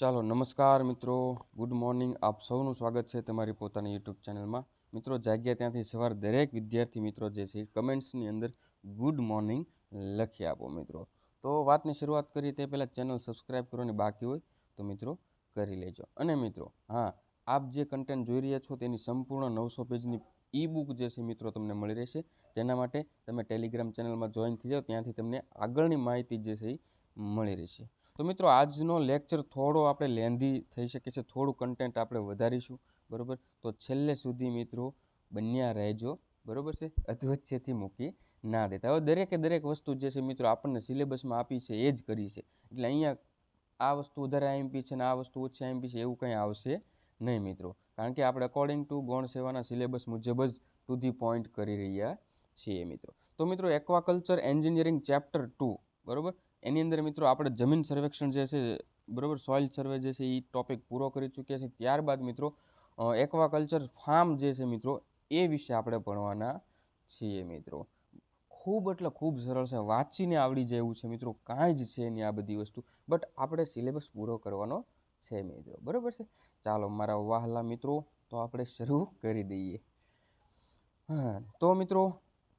ચાલો નમસ્કાર મિત્રો. ગુડ મોર્નિંગ આપ સૌનું સ્વાગત છે તમારી પોતાની યુટ્યુબ ચેનલમાં મિત્રો, જાગ્યા ત્યાંથી સવાર દરેક વિદ્યાર્થી મિત્રો જે છે કમેન્ટ્સની અંદર ગુડ મોર્નિંગ લખી આપો મિત્રો. તો વાતની શરૂઆત કરીએ તે પહેલાં ચેનલ સબસ્ક્રાઈબ કરવાની બાકી હોય તો મિત્રો કરી લેજો. અને મિત્રો, હા, આપ જે કન્ટેન્ટ જોઈ રહ્યા છો તેની સંપૂર્ણ નવસો પેજની ઈ બુક જે છે મિત્રો તમને મળી રહેશે. તેના માટે તમે ટેલિગ્રામ ચેનલમાં જોઈન થઈ જાઓ. ત્યાંથી તમને આગળની માહિતી જે છે એ મળી રહેશે. તો મિત્રો, આજનો લેક્ચર થોડો આપણે લેન્ધી થઈ શકે છે. થોડું કન્ટેન્ટ આપણે વધારીશું, બરાબર? તો છેલ્લે સુધી મિત્રો બન્યા રહેજો, બરાબર છે? અધવચ્ચેથી મૂકી ના દેતા. હવે દરેકે દરેક વસ્તુ જે છે મિત્રો, આપણને સિલેબસમાં આપી છે, એ જ કરી છે. એટલે અહીંયા આ વસ્તુ વધારે આઈએમપી છે ને આ વસ્તુ ઓછી આઈએમપી છે, એવું કંઈ આવશે નહીં મિત્રો. કારણ કે આપણે અકોર્ડિંગ ટુ ગૌણ સેવાના સિલેબસ મુજબ જ ટુ ધી પોઈન્ટ કરી રહ્યા છીએ મિત્રો. તો મિત્રો એક્વાકલ્ચર એન્જિનિયરિંગ ચેપ્ટર ટુ બરાબર? એની અંદર મિત્રો આપણે જમીન સર્વેક્ષણ જે છે, બરાબર? સોઇલ સર્વે જે છે એ ટોપિક પૂરો કરી ચૂક્યા છે ત્યારબાદ મિત્રો એક્વાકલ્ચર ફાર્મ જે છે મિત્રો, એ વિશે આપણે ભણવાના છીએ મિત્રો. ખૂબ એટલે ખૂબ સરળ છે. વાંચીને આવડી જાય છે મિત્રો. કાંઈ જ છે નહીં આ બધી વસ્તુ. બટ આપણે સિલેબસ પૂરો કરવાનો છે મિત્રો. બરાબર છે? ચાલો, મારા વાહલા મિત્રો, તો આપણે શરૂ કરી દઈએ. હા, તો મિત્રો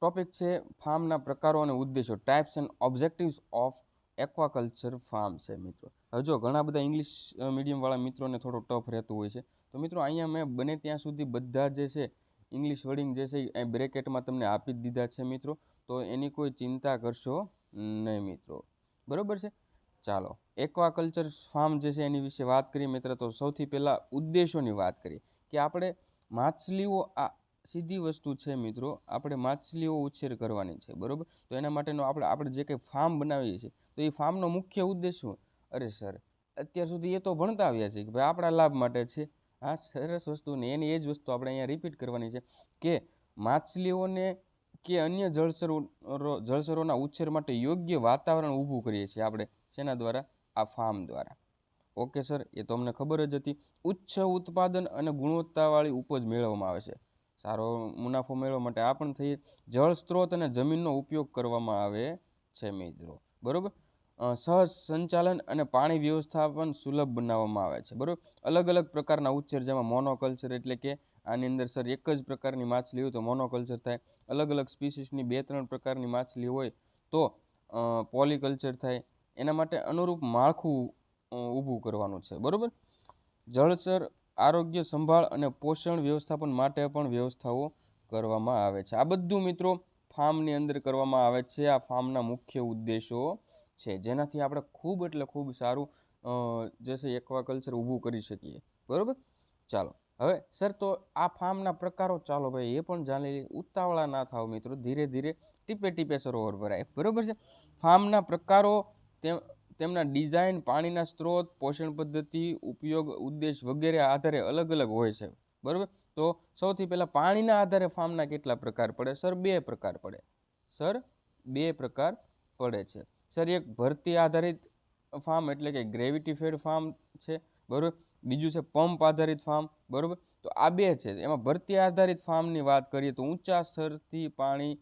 ટોપિક છે ફાર્મના પ્રકારો અને ઉદ્દેશો. Types and objectives of aquaculture farm છે મિત્રો. હવે જો ઘણા બધા ઇંગ્લિશ મીડિયમવાળા મિત્રોને થોડો ટફ રહેતું હોય છે, તો મિત્રો અહીંયા મેં બને ત્યાં સુધી બધા જે છે ઇંગ્લિશ વર્ડિંગ જે છે, એ બ્રેકેટમાં તમને આપી જ દીધા છે મિત્રો. તો એની કોઈ ચિંતા કરશો નહીં મિત્રો. બરાબર છે? ચાલો એક્વાકલ્ચર ફાર્મ જે છે એની વિશે વાત કરીએ મિત્ર, તો સૌથી પહેલાં ઉદ્દેશોની વાત કરીએ. કે આપણે માછલીઓ આ સીધી વસ્તુ છે મિત્રો, આપણે માછલીઓ ઉછેર કરવાની છે, બરાબર? તો એના માટેનો આપણે આપણે જે કંઈ ફાર્મ બનાવીએ છીએ, તો એ ફાર્મનો મુખ્ય ઉદ્દેશ શું? અરે સર અત્યાર સુધી એ તો ભણતા આવ્યા છે કે ભાઈ આપણા લાભ માટે છે. આ સરસ વસ્તુ ને એની એ જ વસ્તુ આપણે અહીંયા રિપીટ કરવાની છે કે માછલીઓને કે અન્ય જળચરો જળચરોના ઉછેર માટે યોગ્ય વાતાવરણ ઊભું કરીએ છીએ આપણે, શેના દ્વારા? આ ફાર્મ દ્વારા. ઓકે સર એ તો અમને ખબર જ હતી. ઉચ્ચ ઉત્પાદન અને ગુણવત્તાવાળી ઉપજ મેળવવામાં આવે છે. સારો મુનાફો મેળવવા માટે આ પણ થઈ જળ સ્ત્રોત અને જમીનનો ઉપયોગ કરવામાં આવે છે મિત્રો. બરાબર? સહજ સંચાલન અને પાણી વ્યવસ્થાપન સુલભ બનાવવામાં આવે છે. બરાબર? અલગ અલગ પ્રકારના ઉચ્ચર જેમાં મોનોકલ્ચર એટલે કે આની અંદર સર એક જ પ્રકારની માછલી હોય તો મોનોકલ્ચર થાય. અલગ અલગ સ્પીસીસની બે ત્રણ પ્રકારની માછલી હોય તો પોલીકલ્ચર થાય. એના માટે અનુરૂપ માળખું ઊભું કરવાનું છે. બરાબર? જળચર આરોગ્ય સંભાળ અને પોષણ વ્યવસ્થાપન માટે પણ વ્યવસ્થાઓ કરવામાં આવે છે. આ બધું મિત્રો ફાર્મની અંદર કરવામાં આવે છે. આ ફાર્મના મુખ્ય ઉદ્દેશો છે. જેનાથી આપણે ખૂબ એટલે ખૂબ સારું જે છે એક્વાકલ્ચર ઊભું કરી શકીએ. બરાબર? ચાલો. હવે સર, તો આ ફાર્મના પ્રકારો ચાલો ભાઈ, એ પણ જાણી લઈએ. ઉતાવળા ના થાવ મિત્રો. ધીરે ધીરે ટીપે ટીપે સરોવર ભરાય. બરાબર છે? ફાર્મના પ્રકારો તેમ તેમના ડિઝાઇન, પાણીના સ્ત્રોત, પોષણ પદ્ધતિ, ઉપયોગ, ઉદ્દેશ વગેરે આધારે અલગ અલગ હોય છે. બરાબર? તો સૌથી પહેલાં પાણીના આધારે ફાર્મના કેટલા પ્રકાર પડે? સર, બે પ્રકાર પડે. સર, બે પ્રકાર પડે છે. સર, એક ભરતી આધારિત ફાર્મ એટલે કે ગ્રેવિટી ફેડ ફાર્મ છે. બરાબર? બીજું છે પંપ આધારિત ફાર્મ. બરાબર? તો આ બે છે. એમાં ભરતી આધારિત ફાર્મની વાત કરીએ તો ઊંચા સ્તરથી પાણી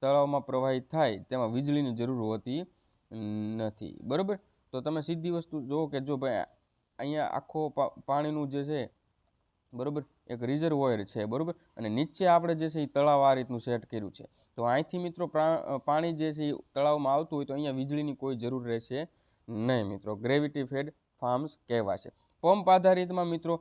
તળાવમાં પ્રવાહિત થાય, તેમાં વીજળીની જરૂર હોતી નથી. બરાબર? તો તમે સીધી વસ્તુ જુઓ કે જો ભાઈ અહીંયા આખો પાણીનું જે છે, બરાબર? એક રિઝર્વોયર છે, બરાબર? અને નીચે આપણે જે છે એ તળાવ આ રીતનું સેટ કર્યું છે. તો અહીંથી મિત્રો પાણી જે છે એ તળાવમાં આવતું હોય તો અહીંયા વીજળીની કોઈ જરૂર રહેશે નહીં મિત્રો. ગ્રેવિટી ફેડ ફાર્મ્સ કહેવાશે. પંપ આધારિતમાં મિત્રો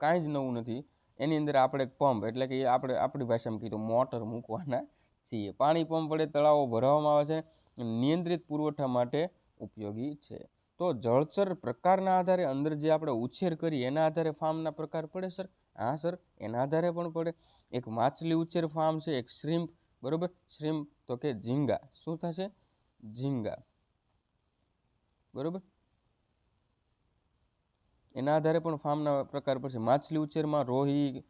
કઈ જ નવું નથી. એની અંદર આપણે પંપ એટલે કે આપણે, આપણી ભાષામાં કીધું, મોટર મૂકવાના છીએ. પાણી પંપ વડે તળાવો ભરવામાં આવે છે નિયંત્રિત પુરવઠા માટે ઉપયોગી છે. તો જળચર પ્રકારના આધારે અંદર જે આપણે ઉછેર કરીએ, એના આધારે ફાર્મના પ્રકાર પડે સર? હા સર, એના આધારે પણ પડે. એક માછલી ઉછેર ફાર્મ છે, એક શ્રીમ્પ, બરોબર? શ્રીમ્પ તો કે ઝીંગા. શું થશે? ઝીંગા. બરોબર? એના આધારે પણ ફાર્મના પ્રકાર પડશે. માછલી ઉછેરમાં રોહી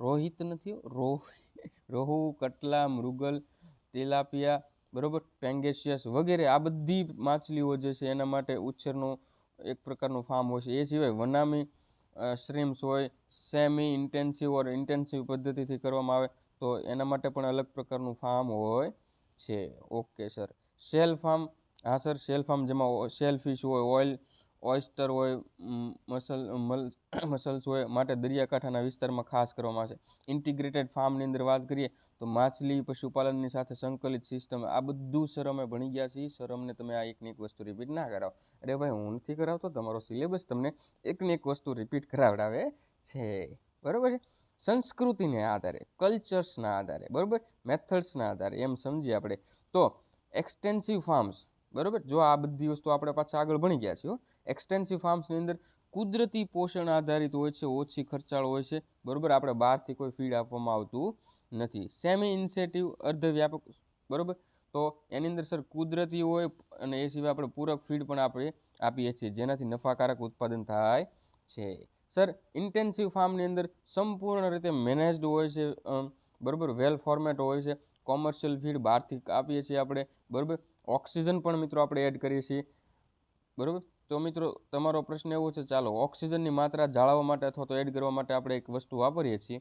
રોહિત નથી રોહ રોહુ, કટલા, મૃગલ, તિલાપિયા, બરાબર? પેંગેશિયસ વગેરે આ બધી માછલીઓ જે છે એના માટે ઉછેરનું એક પ્રકારનું ફાર્મ હોય છે. એ સિવાય વનામી શ્રીમ્સ હોય સેમી ઇન્ટેન્સિવ ઓર ઇન્ટેન્સિવ પદ્ધતિથી કરવામાં આવે તો એના માટે પણ અલગ પ્રકારનું ફાર્મ હોય છે. ઓકે સર શેલ ફાર્મ હા સર શેલ ફાર્મ જેમાં શેલ ફિશ હોય ઓઇલ ઓયસ્ટર હોય મસલ, મલ, મસલ્સ હોય માટે દરિયાકાંઠાના વિસ્તારમાં ખાસ કરવામાં આવે છે. ઇન્ટિગ્રેટેડ ફાર્મની અંદર વાત કરીએ તો માછલી, પશુપાલનની સાથે સંકલિત સિસ્ટમ, આ બધું સર અમે ભણી ગયા છીએ. સર અમને તમે આ એકની એક વસ્તુ રિપીટ ના કરાવો. અરે ભાઈ, હું નથી કરાવતો, તમારો સિલેબસ તમને એકની એક વસ્તુ રિપીટ કરાવડાવે છે. બરાબર છે? સંસ્કૃતિને આધારે કલ્ચર્સના આધારે, બરાબર? મેથડ્સના આધારે, એમ સમજીએ આપણે. તો એક્સટેન્સિવ ફાર્મ્સ બરાબર? જો આ બધી વસ્તુ આપણે પાછા આગળ ભણી ગયા છીએ એક્સટેન્સિવ ફાર્મ્સની અંદર કુદરતી પોષણ આધારિત હોય છે, ઓછી ખર્ચાળ હોય છે, બરાબર? આપણે બહારથી કોઈ ફીડ આપવામાં આવતું નથી. સેમી ઇન્સેટિવ અર્ધવ્યાપક, બરાબર? તો એની અંદર સર કુદરતી હોય અને એ સિવાય આપણે પૂરક ફીડ પણ આપણે આપીએ છીએ, જેનાથી નફાકારક ઉત્પાદન થાય છે. સર ઇન્ટેન્સિવ ફાર્મની અંદર સંપૂર્ણ રીતે મેનેજ્ડ હોય છે બરાબર? વેલ ફોર્મેટ હોય છે. કોમર્શિયલ ફીડ બહારથી આપીએ છીએ આપણે, બરાબર? ઓક્સિજન પણ મિત્રો આપણે એડ કરીએ છીએ. બરાબર? તો મિત્રો, તમારો પ્રશ્ન એવો છે, ચાલો, ઓક્સિજનની માત્રા જાળવવા માટે અથવા તો એડ કરવા માટે આપણે એક વસ્તુ વાપરીએ છીએ.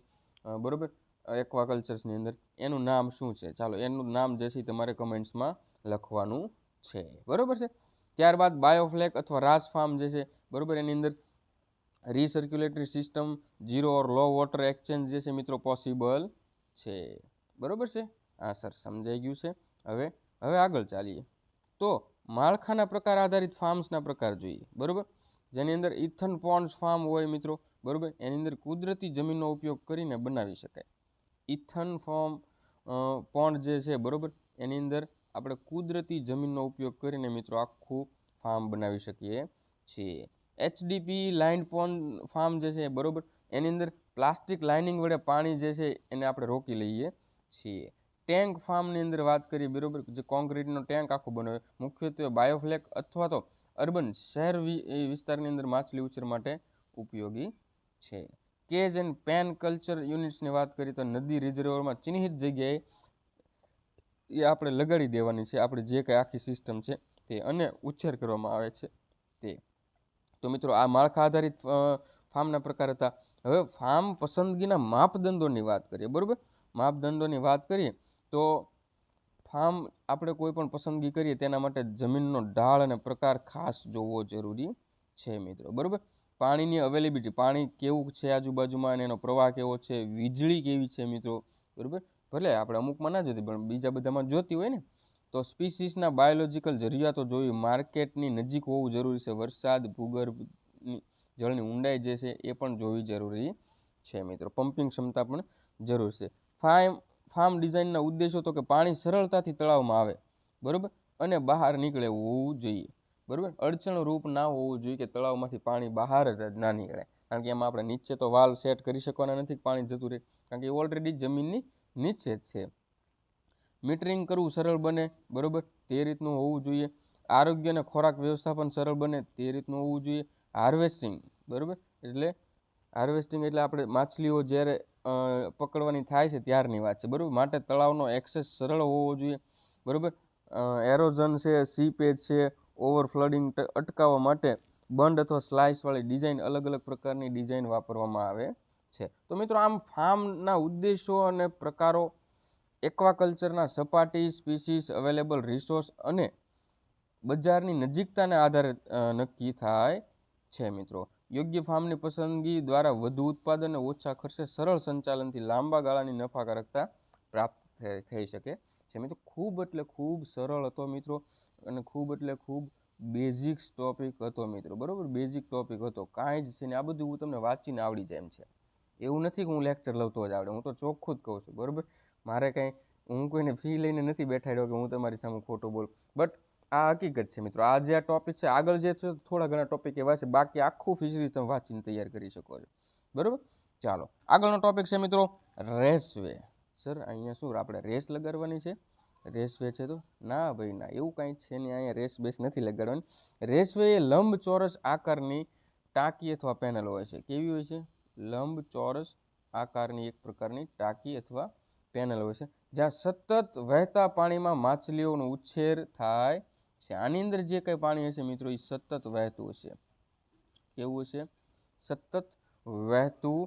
બરાબર? એક્વાકલ્ચર્સની અંદર. એનું નામ શું છે? ચાલો, એનું નામ જે છે તમારે કમેન્ટ્સમાં લખવાનું છે. બરાબર છે? ત્યારબાદ બાયોફ્લેક અથવા રાસ ફાર્મ જે છે, બરાબર? એની અંદર recirculatory system, zero or low water exchange જે છે મિત્રો, પોસિબલ છે. બરાબર છે? હા, સર, સમજાઈ ગયું છે. હવે હવે આગળ ચાલીએ. તો માળખાના પ્રકાર આધારિત ફાર્મ્સના પ્રકાર જોઈએ, બરાબર? જેની અંદર ઇથન પોન્ડ્સ ફાર્મ હોય મિત્રો, બરાબર? એની અંદર કુદરતી જમીનનો ઉપયોગ કરીને બનાવી શકાય. ઇથન ફોર્મ પોન્ડ જે છે, બરાબર? એની અંદર આપણે કુદરતી જમીનનો ઉપયોગ કરીને મિત્રો આખું ફાર્મ બનાવી શકીએ છીએ. એચડીપી લાઇન પોન્ડ ફાર્મ જે છે, બરાબર? એની અંદર પ્લાસ્ટિક લાઇનિંગ વડે પાણી જે છે, એને આપણે રોકી લઈએ છીએ. ટેન્ક ફાર્મની અંદર વાત કરીએ બરાબર, જે કોન્ક્રીટનો ટેન્ક આખો બનાવ્યો. મુખ્યત્વે બાયોફ્લેક અથવા તો અર્બન શહેર વિસ્તારની અંદર માછલી ઉછેર માટે ઉપયોગી છે. કેજ એન્ડ પેન કલ્ચર યુનિટ્સની વાત કરીએ તો નદી રિઝર્વરમાં ચિહ્નિત જગ્યાએ એ આપણે લગાડી દેવાની છે. આપણે જે કંઈ આખી સિસ્ટમ છે તે, અને ઉછેર કરવામાં આવે છે તે. તો મિત્રો, આ માળખા આધારિત ફાર્મના પ્રકાર હતા. હવે ફાર્મ પસંદગીના માપદંડોની વાત કરીએ, બરાબર? માપદંડોની વાત કરીએ તો ફાર્મ આપણે કોઈ પણ પસંદગી કરીએ તેના માટે જમીનનો ઢાળ અને પ્રકાર ખાસ જોવો જરૂરી છે મિત્રો, બરાબર? પાણીની અવેલેબિલિટી પાણી કેવું છે આજુબાજુમાં અને એનો પ્રવાહ કેવો છે, વીજળી કેવી છે મિત્રો, બરાબર? ભલે આપણે અમુકમાં ના જોતી, પણ બીજા બધામાં જોતી હોય ને, તો સ્પીસીસના બાયોલોજીકલ જરૂરિયાતો જોવી માર્કેટની નજીક હોવું જરૂરી છે. વરસાદ ભૂગર્ભની જળની ઊંડાઈ જે છે એ પણ જોવી જરૂરી છે મિત્રો. પમ્પિંગ ક્ષમતા પણ જરૂર છે. ફાર્મ ફાર્મ ડિઝાઇનના ઉદ્દેશો તો કે પાણી સરળતાથી તળાવમાં આવે, બરાબર? અને બહાર નીકળે હોવું જોઈએ, બરાબર? અડચણ રૂપ ના હોવું જોઈએ કે તળાવમાંથી પાણી બહાર જ ના નીકળે. કારણ કે એમાં આપણે નીચે તો વાલ સેટ કરી શકવાના નથી, પાણી જતું રહે. કારણ કે એ ઓલરેડી જમીનની નીચે જ છે. મીટરિંગ કરવું સરળ બને, બરાબર? તે રીતનું હોવું જોઈએ. આરોગ્ય અને ખોરાક વ્યવસ્થાપન સરળ બને, તે રીતનું હોવું જોઈએ. હાર્વેસ્ટિંગ બરાબર? એટલે હાર્વેસ્ટિંગ એટલે આપણે માછલીઓ જ્યારે પકડવાની થાય છે ત્યારની વાત છે. બરાબર? માટે તળાવનો એક્સેસ સરળ હોવો જોઈએ. બરાબર? એરોઝન છે સીપેજ છે ઓવરફ્લડિંગ અટકાવવા માટે બંધ અથવા સ્લાઇસવાળી ડિઝાઇન અલગ અલગ પ્રકારની ડિઝાઇન વાપરવામાં આવે છે. તો મિત્રો, આમ ફાર્મના ઉદ્દેશો અને પ્રકારો એક્વાકલ્ચરના સપાટી સ્પીસીસ અવેલેબલ રિસોર્સ અને બજારની નજીકતાને આધારે નક્કી થાય છે મિત્રો. યોગ્ય ફાર્મની પસંદગી દ્વારા વધુ ઉત્પાદન અને ઓછા ખર્ચે સરળ સંચાલનથી લાંબા ગાળાની નફાકારકતા પ્રાપ્ત થઈ શકે છે. મિત્રો, ખૂબ એટલે ખૂબ સરળ હતો મિત્રો અને ખૂબ એટલે ખૂબ બેઝિક ટોપિક હતો મિત્રો, બરાબર? બેઝિક ટોપિક હતો. કાંઈ જ છે ને આ બધું હું તમને વાંચીને આવડી જાય એમ છે. એવું નથી કે હું લેક્ચર લઉં જ આવડે, હું તો ચોખ્ખું જ કહું છું, બરાબર? મારે કાંઈ, હું કોઈને ફી લઈને નથી બેઠાડ્યો કે હું તમારી સામે ખોટો બોલું. બટ આ હકીકત છે મિત્રો. આ જે આ ટોપિક છે, આગળ જે છે, થોડા ઘણા ટોપિક એવા છે, બાકી આખું ફિશરીઝ તમે વાંચીને તૈયાર કરી શકો છો. બરાબર? ચાલો. આગળનો ટોપિક છે મિત્રો, રેસવે. સર, અહીંયા શું, આપણે રેસ લગાડવાની છે? રેસવે છે તો? ના ભાઈ, ના. એવું કાંઈ છે નહીં. અહીંયા રેસ બેસ નથી લગાડવાની. રેસવે એ લંબ ચોરસ આકારની ટાંકી અથવા પેનલ હોય છે. કેવી હોય છે? લંબ ચોરસ આકારની એક પ્રકારની ટાંકી અથવા પેનલ હોય છે. જ્યાં સતત વહેતા પાણીમાં માછલીઓનો ઉછેર થાય છે. આની અંદર જે કંઈ પાણી હશે મિત્રો એ સતત વહેતું હશે. કેવું હશે? સતત વહેતું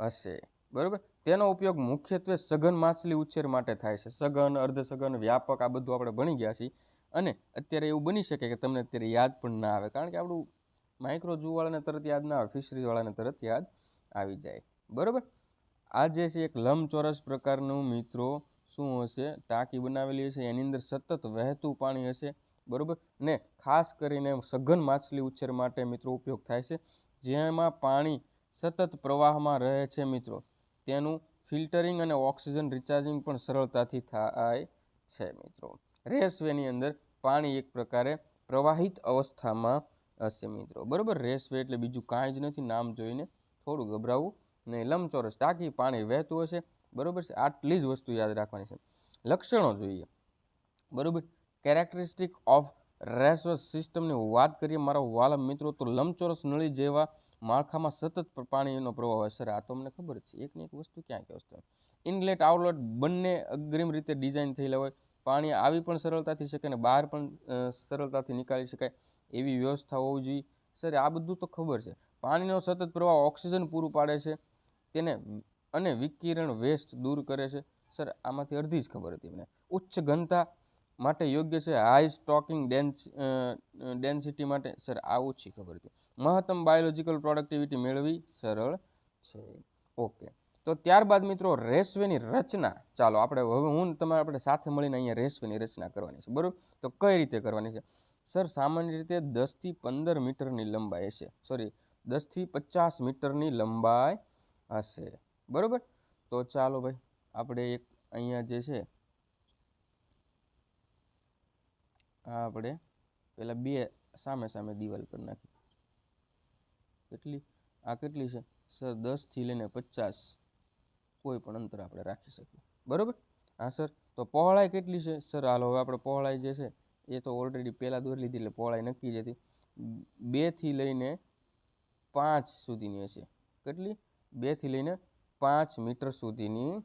હશે. બરાબર? તેનો ઉપયોગ મુખ્યત્વે સઘન માછલી ઉછેર માટે થાય છે. સઘન અર્ધસઘન વ્યાપક આ બધું આપણે ભણી ગયા છીએ. અને અત્યારે એવું બની શકે કે તમને અત્યારે યાદ પણ ના આવે, કારણ કે આપણું માઇક્રો જૂવાળાને તરત યાદ ના આવે ફિશરીઝવાળાને તરત યાદ આવી જાય. બરાબર? આ જે છે એક લંબચોરસ પ્રકારનું મિત્રો શું હશે? ટાંકી બનાવેલી હશે, એની અંદર સતત વહેતું પાણી હશે. બરોબર? ને ખાસ કરીને સઘન માછલી ઉછેર માટે મિત્રો ઉપયોગ થાય છે. જેમાં પાણી સતત પ્રવાહમાં રહે છે મિત્રો. તેનું ફિલ્ટરિંગ અને ઓક્સિજન રિચાર્જિંગ પણ સરળતાથી થાય છે મિત્રો. રેસવેની અંદર પાણી એક પ્રકારે પ્રવાહિત અવસ્થામાં હશે મિત્રો. બરાબર? રેસવે એટલે બીજું કાંઈ જ નથી. નામ જોઈને થોડું ગભરાવું. ને લંબચોરસ ટાંકી પાણી વહેતું હશે. બરોબર છે? આટલી જ વસ્તુ યાદ રાખવાની છે. લક્ષણો જોઈએ. બરોબર? કેરેક્ટરિસ્ટિક ઓફ રેસવસ સિસ્ટમની વાત કરીએ, મારા વાલા મિત્રો તો લંબચોરસ નળી જેવા માળખામાં સતત પાણીનો પ્રવાહ હોય સર આ તો અમને ખબર છે. એક ને એક વસ્તુ ક્યાં ક્યાં વસ્તુ ઇનલેટ આઉટલેટ બંને અગ્રિમ રીતે ડિઝાઇન થયેલા હોય. પાણી આવી પણ સરળતાથી શકે અને બહાર પણ સરળતાથી નીકાળી શકાય એવી વ્યવસ્થા હોવી જોઈએ. સર, આ બધું તો ખબર છે. પાણીનો સતત પ્રવાહ ઓક્સિજન પૂરું પાડે છે. તેને અને વિકિરણ વેસ્ટ દૂર કરે છે. સર, આમાંથી અડધી જ ખબર હતી મને. ઉચ્ચ ઘનતા માટે યોગ્ય છે? હાઈ સ્ટોકિંગ ડેન્સ ડેન્સિટી માટે? સર આ ઓછી ખબર હતી મહત્તમ બાયોલોજીકલ પ્રોડક્ટિવિટી મેળવી સરળ છે. ઓકે તો ત્યારબાદ મિત્રો રેસવેની રચના. ચાલો, આપણે હવે હું તમારે આપણે સાથે મળીને અહીંયા રેસવેની રચના કરવાની છે. બરાબર? તો કઈ રીતે કરવાની છે? સર સામાન્ય રીતે દસથી પંદર મીટરની લંબાઈ હશે. સોરી દસથી પચાસ મીટરની લંબાઈ હશે. બરાબર? તો ચાલો ભાઈ, આપણે એક અહીંયા જે છે આ આપણે પહેલાં બે સામે સામે દિવાલ કરી નાખી. કેટલી? આ કેટલી છે? સર, દસથી લઈને પચાસ. કોઈ પણ અંતર આપણે રાખી શકીએ. બરાબર? હા, સર. તો પહોળાઈ કેટલી છે? સર, હાલો હવે આપણે પહોળાઈ જે છે, એ તો ઓલરેડી પહેલાં દોરી લીધી એટલે પહોળાઈ નક્કી જ હતી. બેથી લઈને પાંચ સુધીની હશે. કેટલી? બેથી લઈને પાંચ મીટર સુધીની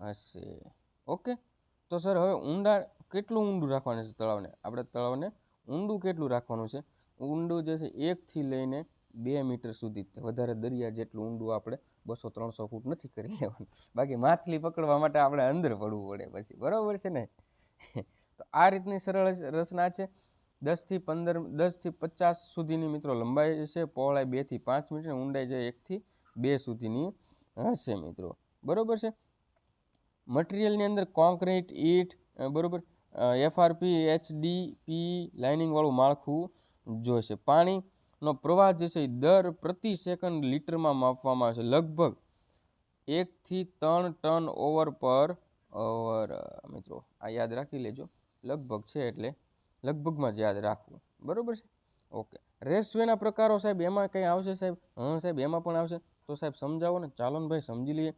હશે. ઓકે? તો સર, હવે ઊંડા કેટલું ઊંડું રાખવાનું છે તળાવને? આપણે તળાવને ઊંડું કેટલું રાખવાનું છે? ઊંડું જે છે એકથી લઈને બે મીટર સુધી વધારે દરિયા જેટલું ઊંડું આપણે બસો ત્રણસો ફૂટ નથી કરી લેવાનું. બાકી માછલી પકડવા માટે આપણે અંદર પડવું પડે પછી. બરાબર છે ને? તો આ રીતની સરળ રચના છે. દસથી પંદર, દસથી પચાસ સુધીની મિત્રો લંબાઈ છે પહોળાઈ બેથી પાંચ મીટર, ઊંડાઈ છે એકથી બે સુધીની હશે મિત્રો. બરાબર છે? મટીરિયલની અંદર કોન્ક્રીટ ઈટ બરાબર બરોબર. એફઆરપી એચડીપી લાઇનિંગવાળું માળખું જોઈશે. પાણીનો પ્રવાહ જે છે દર પ્રતિ સેકન્ડ લીટરમાં માપવામાં આવે છે. લગભગ એકથી ત્રણ ટન ઓવર પર ઓવર. મિત્રો, આ યાદ રાખી લેજો. લગભગ છે એટલે લગભગમાં જ યાદ રાખવું. બરાબર છે? ઓકે. રેસવેના પ્રકારો સાહેબ એમાં કંઈ આવશે સાહેબ? હં સાહેબ, એમાં પણ આવશે. તો સાહેબ સમજાવો ને ચાલો ને ભાઈ સમજી લઈએ.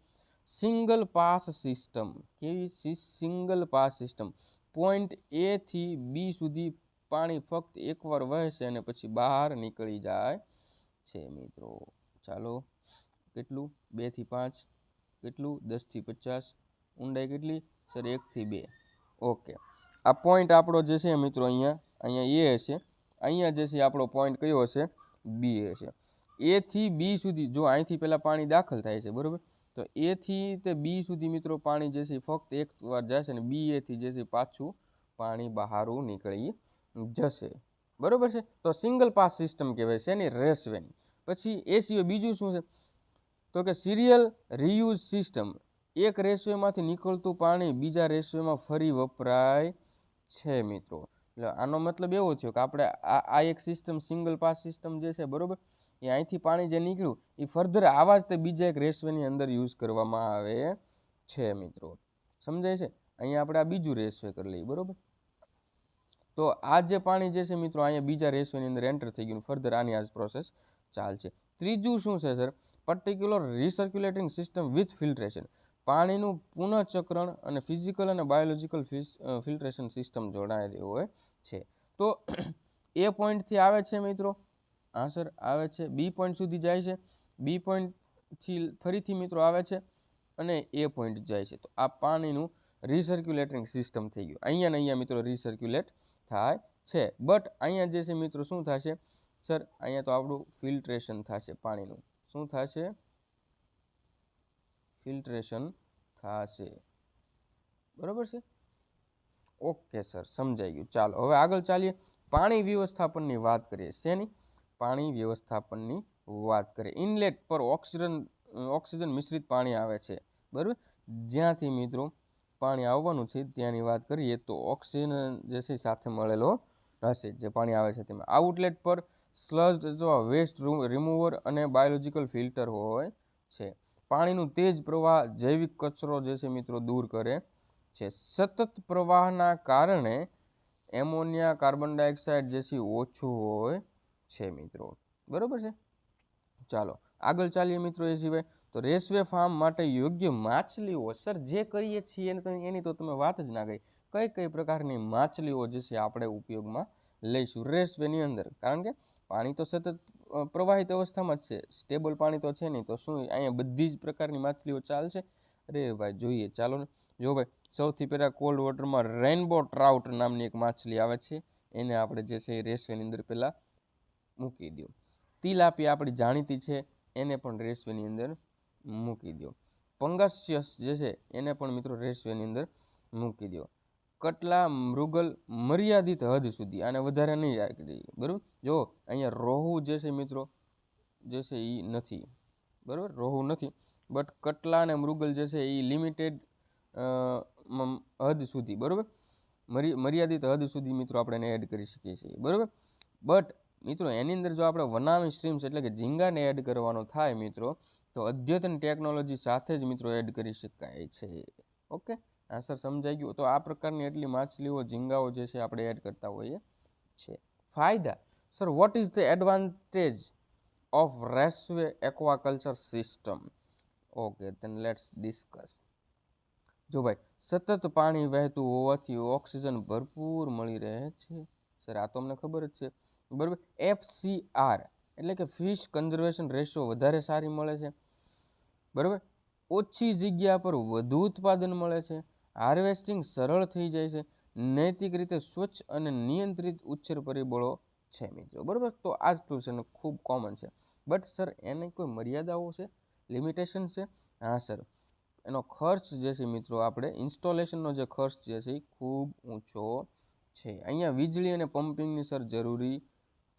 Single pass system. કેવી single pass system? Point A થી બી સુધી પાણી ફક્ત એકવાર વહેશે અને પછી બહાર નીકળી જાય છે મિત્રો. ચાલો, કેટલું? બેથી પાંચ. કેટલું? દસથી પચાસ. ઊંડાઈ કેટલી? સર એકથી બે. ઓકે. આ પોઈન્ટ આપણો જે છે મિત્રો અહીંયા અહીંયા એ હશે. અહીંયા જે છે આપણો પોઈન્ટ કયો હશે? બી હશે. એથી બી સુધી, જો અહીંથી પહેલાં પાણી દાખલ થાય છે, બરાબર? તો એથી તે બી સુધી મિત્રો પાણી જે છે ફક્ત એક વાર જશે અને બી એથી જે છે પાછું પાણી બહારું નીકળી જશે. બરાબર છે? તો સિંગલ પાસ સિસ્ટમ કહેવાય છે એની રેસવેની પછી એ સિવાય બીજું શું છે? તો કે સિરિયલ રિયુઝ સિસ્ટમ એક રેસવેમાંથી નીકળતું પાણી બીજા રેસવેમાં ફરી વપરાય છે મિત્રો. એટલે આનો મતલબ એવો થયો કે આપણે આ આ એક સિસ્ટમ સિંગલ પાસ સિસ્ટમ જે છે, બરોબર? એ અહીંથી પાણી જે નીકળ્યું, એ ફર્ધર આવા જ તે બીજા એક રેસવેની અંદર યુઝ કરવામાં આવે છે મિત્રો. સમજાય છે? અહીંયા આપણે આ બીજું રેસવે કરી લઈએ, બરોબર? તો આ જે પાણી જે છે મિત્રો, અહીંયા બીજા રેસવેની અંદર એન્ટર થઈ ગયું ફર્ધર આની આ પ્રોસેસ ચાલશે. ત્રીજું શું છે sir particular recirculating system with filtration પાણીનું પુનઃચક્રણ અને ફિઝિકલ અને બાયોલોજીકલ ફિલ્ટ્રેશન સિસ્ટમ જોડાયેલી હોય છે. તો એ પોઈન્ટથી આવે છે મિત્રો હા સર આવે છે. બી પોઈન્ટ સુધી જાય છે. બી પોઈન્ટથી ફરીથી મિત્રો આવે છે અને એ પોઈન્ટ જાય છે. તો આ પાણીનું રિસર્ક્યુલેટિંગ સિસ્ટમ થઈ ગયું. અહીંયા ને અહીંયા મિત્રો રિસર્ક્યુલેટ થાય છે. બટ અહીંયા જે છે મિત્રો શું થશે? સર, અહીંયા તો આપણું ફિલ્ટ્રેશન થશે પાણીનું. શું થશે? ફિલ્ટ્રેશન થશે. બરાબર છે? ઓકે સર, સમજાઈ ગયું. ચાલો, હવે આગળ ચાલીએ. પાણી વ્યવસ્થાપનની વાત કરીએ. શેની? પાણી વ્યવસ્થાપનની વાત કરીએ ઇનલેટ પર ઓક્સિજન ઓક્સિજન મિશ્રિત પાણી આવે છે. બરાબર? જ્યાંથી મિત્રો પાણી આવવાનું છે ત્યાંની વાત કરીએ તો ઓક્સિજન જે છે સાથે મળેલો હશે, જે પાણી આવે છે તેમાં. આઉટલેટ પર સ્લજ અથવા વેસ્ટ રિમૂવર અને બાયોલોજીકલ ફિલ્ટર હોય છે. પાણીનું તેજ પ્રવાહ જૈવિક કચરો જે છે મિત્રો દૂર કરે છે. સતત પ્રવાહના કારણે એમોનિયા કાર્બન ડાયોક્સાઇડ જે છે ઓછું હોય છે મિત્રો. બરાબર છે? ચાલો, આગળ ચાલીએ મિત્રો એ સિવાય. તો રેસવે ફાર્મ માટે યોગ્ય માછલીઓ, સર, જે કરીએ છીએ એને તો તમે વાત જ ના કરી. કઈ કઈ પ્રકારની માછલીઓ જે છે આપણે ઉપયોગમાં લઈશું રેસવેની અંદર? કારણ કે પાણી તો સતત પ્રવાહિત અવસ્થામાં જ છે. સ્ટેબલ પાણી તો છે નહીં, તો શું અહીંયા બધી જ પ્રકારની માછલીઓ ચાલશે? અરે ભાઈ, જોઈએ. ચાલો ને. જો ભાઈ, સૌથી પહેલાં કોલ્ડ વોટરમાં રેનબો ટ્રાઉટ નામની એક માછલી આવે છે. એને આપણે જે છે એ રેસવેની અંદર પહેલાં મૂકી દો તિલાપી આપણી જાણીતી છે, એને પણ રેસવેની અંદર મૂકી દો પંગસ્યસ જે છે, એને પણ મિત્રો રેસવેની અંદર મૂકી દો કટલા મૃગલ મર્યાદિત હદ સુધી, આને વધારે નહીં રાખી બરાબર? જો, અહીંયા રોહુ જે છે મિત્રો, જે છે એ નથી, બરાબર? રોહુ નથી, બટ કટલા અને મૃગલ જે છે એ લિમિટેડ હદ સુધી, બરાબર? મર્યાદિત હદ સુધી મિત્રો આપણે એને એડ કરી શકીએ છીએ, બરાબર? બટ મિત્રો, એની અંદર જો આપણે વનામી સ્ટ્રીમ્સ એટલે કે ઝીંગાને એડ કરવાનો થાય મિત્રો, તો અદ્યતન ટેકનોલોજી સાથે જ મિત્રો એડ કરી શકાય છે. ઓકે હા સર સમજાઈ ગયું? તો આ પ્રકારની એટલી માછલીઓ, ઝીંગાઓ જે છે, આપણે એડ કરતા હોઈએ છે ફાયદા? Sir what is the advantage of raceway aquaculture system okay then let's discuss જો ભાઈ, સતત પાણી વહેતું હોવાથી ઓક્સિજન ભરપૂર મળી રહે છે. સર આ તો અમને ખબર જ છે. બરાબર? એફસીઆર એટલે કે ફિશ કન્ઝર્વેશન રેશિયો વધારે સારી મળે છે. બરાબર? ઓછી જગ્યા પર વધુ ઉત્પાદન મળે છે. હાર્વેસ્ટિંગ સરળ થઈ જાય છે. નૈતિક રીતે સ્વચ્છ અને નિયંત્રિત ઉછેર પરિબળો છે મિત્રો. બરાબર? તો આ જ છે ખૂબ કોમન છે. બટ સર એને કોઈ મર્યાદાઓ છે? લિમિટેશન છે? હા સર એનો ખર્ચ જે છે મિત્રો, આપણે ઇન્સ્ટોલેશનનો જે ખર્ચ જે છે એ ખૂબ ઊંચો છે. અહીંયા વીજળી અને પમ્પિંગની સર જરૂરી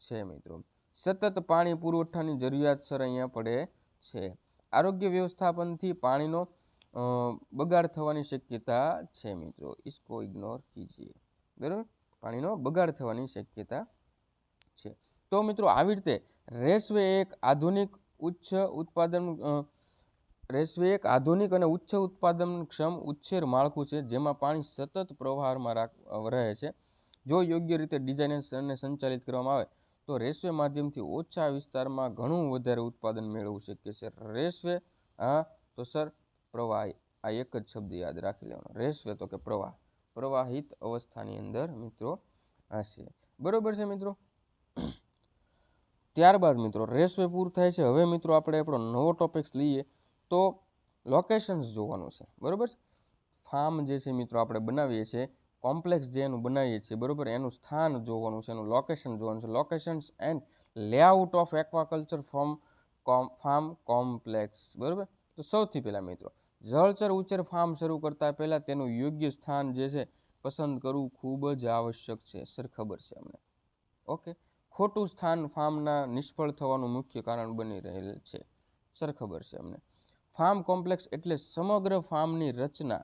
છે મિત્રો. સતત પાણી પુરવઠાની જરૂરિયાત સર અહીંયા પડે છે. આરોગ્ય વ્યવસ્થાપનથી પાણીનો બગાડ થવાની શક્યતા છે મિત્રો. ઇસકો ઇગ્નોર કીજીએ. બરાબર? પાણીનો બગાડ થવાની શક્યતા છે. તો મિત્રો, આવી રીતે રેસવે એક આધુનિક ઉચ્ચ ઉત્પાદન રેસવે એક આધુનિક અને ઉચ્ચ ઉત્પાદનક્ષમ ઉચ્છેર માળખું છે, જેમાં પાણી સતત પ્રવાહમાં રાખ રહે છે. જો યોગ્ય રીતે ડિઝાઇન અને સંચાલિત કરવામાં આવે, તો રેસવે માધ્યમથી ઓછા વિસ્તારમાં ઘણું વધારે ઉત્પાદન મેળવવું શક્ય છે. રેસવે હા, તો સર, પ્રવાહ, આ એક જ શબ્દ યાદ રાખી લેવાનો. રેસવે તો કે પ્રવાહ. પ્રવાહિત અવસ્થાની અંદર, મિત્રો હશે બરોબર છે, મિત્રો? ત્યારબાદ, મિત્રો રેસવે પૂરું થાય છે. હવે, મિત્રો, આપણે આપણો નવો ટોપિક્સ લઈએ. તો લોકેશન્સ જોવાનું છે. બરાબર ફાર્મ જે છે મિત્રો આપણે બનાવીએ છીએ કોમ્પ્લેક્સ જે એનું બનાવીએ છીએ, બરાબર? એનું સ્થાન જોવાનું છે, એનું લોકેશન જોવાનું છે. Locations and layout of aquaculture form કોમ ફાર્મ કોમ્પ્લેક્સ બરાબર? તો સૌથી પહેલાં મિત્રો, જળચર ઉચ્ચર ફાર્મ શરૂ કરતાં પહેલાં તેનું યોગ્ય સ્થાન જે છે, પસંદ કરવું ખૂબ જ આવશ્યક છે. સર ખબર છે અમને? ઓકે? ખોટું સ્થાન ફાર્મના નિષ્ફળ થવાનું મુખ્ય કારણ બની રહેલ છે. સર ખબર છે અમને? ફાર્મ કોમ્પ્લેક્સ એટલે સમગ્ર ફાર્મની રચના.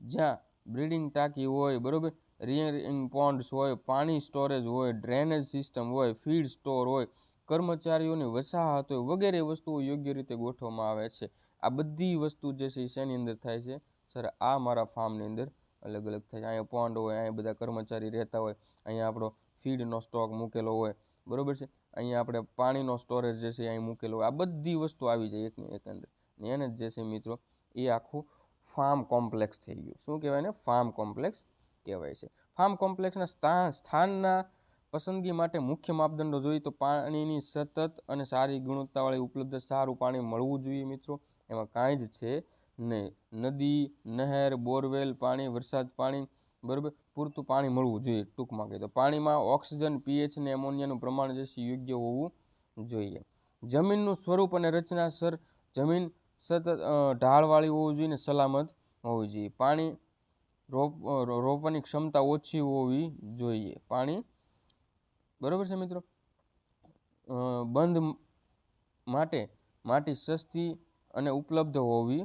જ્યાં બ્રીડિંગ ટાંકી હોય, બરાબર? રિયરિંગ પોન્ડ્સ હોય, પાણી સ્ટોરેજ હોય, ડ્રેનેજ સિસ્ટમ હોય, ફીડ સ્ટોર હોય, કર્મચારીઓની વસાહત હોય વગેરે વસ્તુઓ યોગ્ય રીતે ગોઠવવામાં આવે છે. આ બધી વસ્તુ જે છે શેની અંદર થાય છે? સર, આ મારા ફાર્મની અંદર અલગ અલગ થાય છે. અહીંયા પોન્ડ હોય, અહીંયા બધા કર્મચારી રહેતા હોય, અહીંયા આપણો ફીડનો સ્ટોક મૂકેલો હોય, બરાબર છે? અહીંયા આપણે પાણીનો સ્ટોરેજ જે છે અહીં મૂકેલો હોય. આ બધી વસ્તુ આવી જાય એકની એક અંદર. એને જ છે મિત્રો, એ આખું ફાર્મ કોમ્પ્લેક્સ થઈ ગયું. શું કહેવાય ને? ફાર્મ કોમ્પ્લેક્સ કહેવાય છે. ફાર્મ કોમ્પ્લેક્સના સ્થાન સ્થાનના પસંદગી માટે મુખ્ય માપદંડો જોઈએ તો પાણીની સતત અને સારી ગુણવત્તાવાળી ઉપલબ્ધ સારું પાણી મળવું જોઈએ મિત્રો. એમાં કાંઈ જ છે નહીં. નદી, નહેર, બોરવેલ, પાણી, વરસાદ પાણી, બરાબર? પૂરતું પાણી મળવું જોઈએ ટૂંકમાં કહીએ તો. પાણીમાં ઓક્સિજન, પીએચ અને એમોનિયાનું પ્રમાણ જે છે યોગ્ય હોવું જોઈએ. જમીનનું સ્વરૂપ અને રચના સર જમીન સતત ઢાળવાળી હોવી જોઈએ ને સલામત હોવી જોઈએ. પાણી રોપ રોપવાની ક્ષમતા ઓછી હોવી જોઈએ. પાણી, બરાબર છે મિત્રો? બંધ માટે માટી સસ્તી અને ઉપલબ્ધ હોવી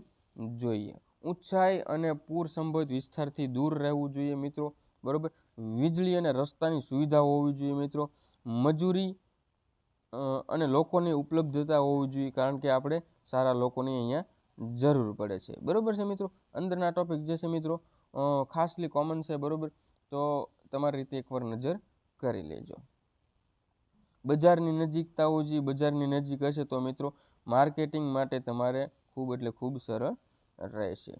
જોઈએ. ઊંચાઈ અને પૂર સંભવિત વિસ્તારથી દૂર રહેવું જોઈએ મિત્રો. બરાબર? વીજળી અને રસ્તાની સુવિધા હોવી જોઈએ મિત્રો. મજૂરી અને લોકોની ઉપલબ્ધતા હોવી જોઈએ કારણ કે આપણે સારા લોકોની અહીંયા જરૂર પડે છે. બરોબર છે મિત્રો? અંદરના ટોપિક જે છે મિત્રો ખાસલી કોમન છે, બરોબર? તો તમારી રીતે એકવાર નજર કરી લેજો. બજારની નજીકતા હોવી જોઈએ, બજારની નજીક હશે તો મિત્રો માર્કેટિંગ માટે તમારે ખૂબ એટલે ખૂબ સરળ રહેશે.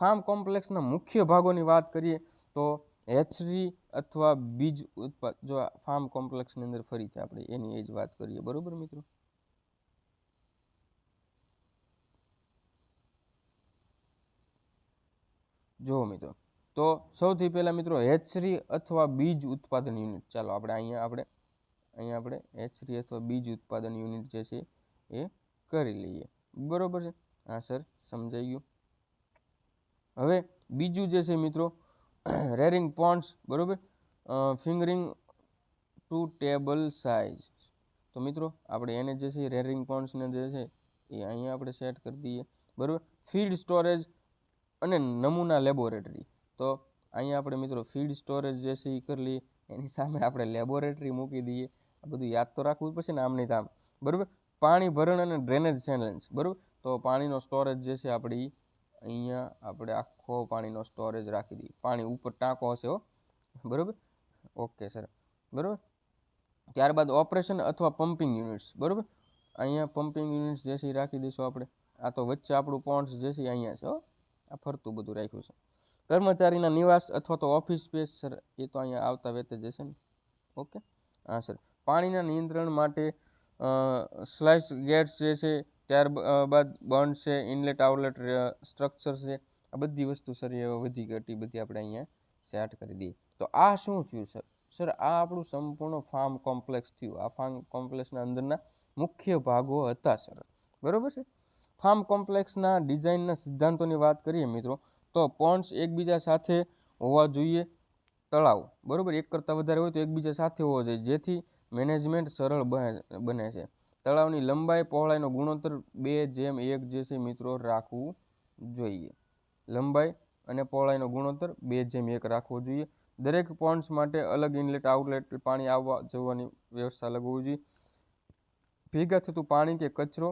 ફાર્મ કોમ્પ્લેક્સના મુખ્ય ભાગોની વાત કરીએ તો હેચરી અથવા બીજ ઉત્પાદ જો ફાર્મ કોમ્પ્લેક્સની અંદર ફરીથી આપણે, એની એ જ વાત કરીએ. બરોબર મિત્રો? જુઓ મિત્રો, તો સૌથી પહેલાં મિત્રો હેચરી અથવા બીજ ઉત્પાદન યુનિટ. ચાલો આપણે અહીંયા આપણે અહીંયા આપણે હેચરી અથવા બીજ ઉત્પાદન યુનિટ જે છે એ કરી લઈએ. બરોબર છે? હા, સર, સમજાઈ ગયું. હવે બીજું જે છે મિત્રો રેરિંગ પોન્ડ્સ બરાબર? ફિંગરિંગ ટુ ટેબલ સાઇઝ તો મિત્રો, આપણે એને જે છે રેરિંગ પોન્ડ્સને જે છે એ અહીંયા આપણે સેટ કરી દઈએ. બરાબર? ફીડ સ્ટોરેજ અને નમૂના લેબોરેટરી તો અહીંયા આપણે મિત્રો ફીડ સ્ટોરેજ જે છે એ કરી લઈએ. એની સામે આપણે લેબોરેટરી મૂકી દઈએ. આ બધું યાદ તો રાખવું પડશે ને આમની તામ. બરાબર? પાણી ભરણ અને ડ્રેનેજ ચેનલ્સ બરાબર? તો પાણીનો સ્ટોરેજ જે છે આપણે અહીંયા આપણે આખો પાણીનો સ્ટોરેજ રાખી દઈએ. પાણી ઉપર ટાંકો હશે હો. બરાબર? ઓકે સર બરાબર? ત્યારબાદ ઓપરેશન અથવા પમ્પિંગ યુનિટ્સ બરાબર? અહીંયા પમ્પિંગ યુનિટ્સ જે છે રાખી દઈશું આપણે. આ તો વચ્ચે આપણું પોન્ટ્સ જે છે અહીંયા છે હો. આ ફરતું બધું રાખ્યું છે. કર્મચારીના નિવાસ અથવા તો ઓફિસ સ્પેસ સર એ તો અહીંયા આવતા વેતે જશે ને. ઓકે હા સર પાણીના નિયંત્રણ માટે સ્લાઇસ ગેટ્સ જે છે ત્યારબાદ બંધ છે ઇનલેટ આઉટલેટ સ્ટ્રક્ચર છે, આ બધી વસ્તુ સર એ વધી ઘટી, બધી આપણે અહીંયા સેટ કરી દઈએ. તો આ શું થયું સર? સર, આ આપણું સંપૂર્ણ ફાર્મ કોમ્પ્લેક્સ થયું. આ ફાર્મ કોમ્પ્લેક્સના અંદરના મુખ્ય ભાગો હતા સર. બરાબર છે? ફાર્મ કોમ્પ્લેક્સના ડિઝાઇનના સિદ્ધાંતોની વાત કરીએ મિત્રો, તો પોન્ડ્સ એકબીજા સાથે હોવા જોઈએ, તળાવ. બરોબર? એક કરતાં વધારે હોય તો એકબીજા સાથે હોવો જોઈએ. જેથી મેનેજમેન્ટ સરળ બને બને છે. તળાવની લંબાઈ પહોળાઈનો ગુણોત્તર બે જેમ એક જે છે મિત્રો રાખવું જોઈએ. લંબાઈ અને પહોળાઈનો ગુણોત્તર બે જેમ એક રાખવો જોઈએ. દરેક પોન્ડ્સ માટે અલગ ઇનલેટ આઉટલેટ પાણી આવવા જવાની વ્યવસ્થા લગાવવી જોઈએ. ભેગા થતું પાણી કે કચરો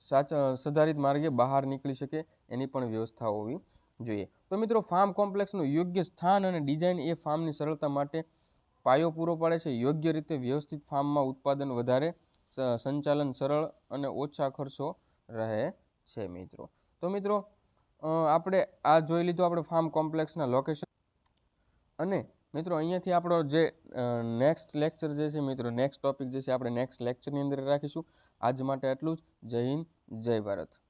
સાચા, સુધારિત માર્ગે બહાર નીકળી શકે એની પણ વ્યવસ્થા હોવી જોઈએ. તો મિત્રો, ફાર્મ કોમ્પ્લેક્સનું યોગ્ય સ્થાન અને ડિઝાઇન એ ફાર્મની સરળતા માટે પાયો પૂરો પાડે છે. યોગ્ય રીતે વ્યવસ્થિત ફાર્મમાં ઉત્પાદન વધારે સંચાલન સરળ અને ઓછા ખર્ચો રહે છે મિત્રો. તો મિત્રો આપણે આ જોઈ લીધું આપણે ફાર્મ કોમ્પ્લેક્સના લોકેશન અને મિત્રો, અહીંયાથી આપણો જે નેક્સ્ટ લેક્ચર જે છે મિત્રો નેક્સ્ટ ટોપિક જે છે, આપણે નેક્સ્ટ લેક્ચરની અંદર રાખીશું. આજ માટે આટલું જ. જય હિન્દ, જય ભારત.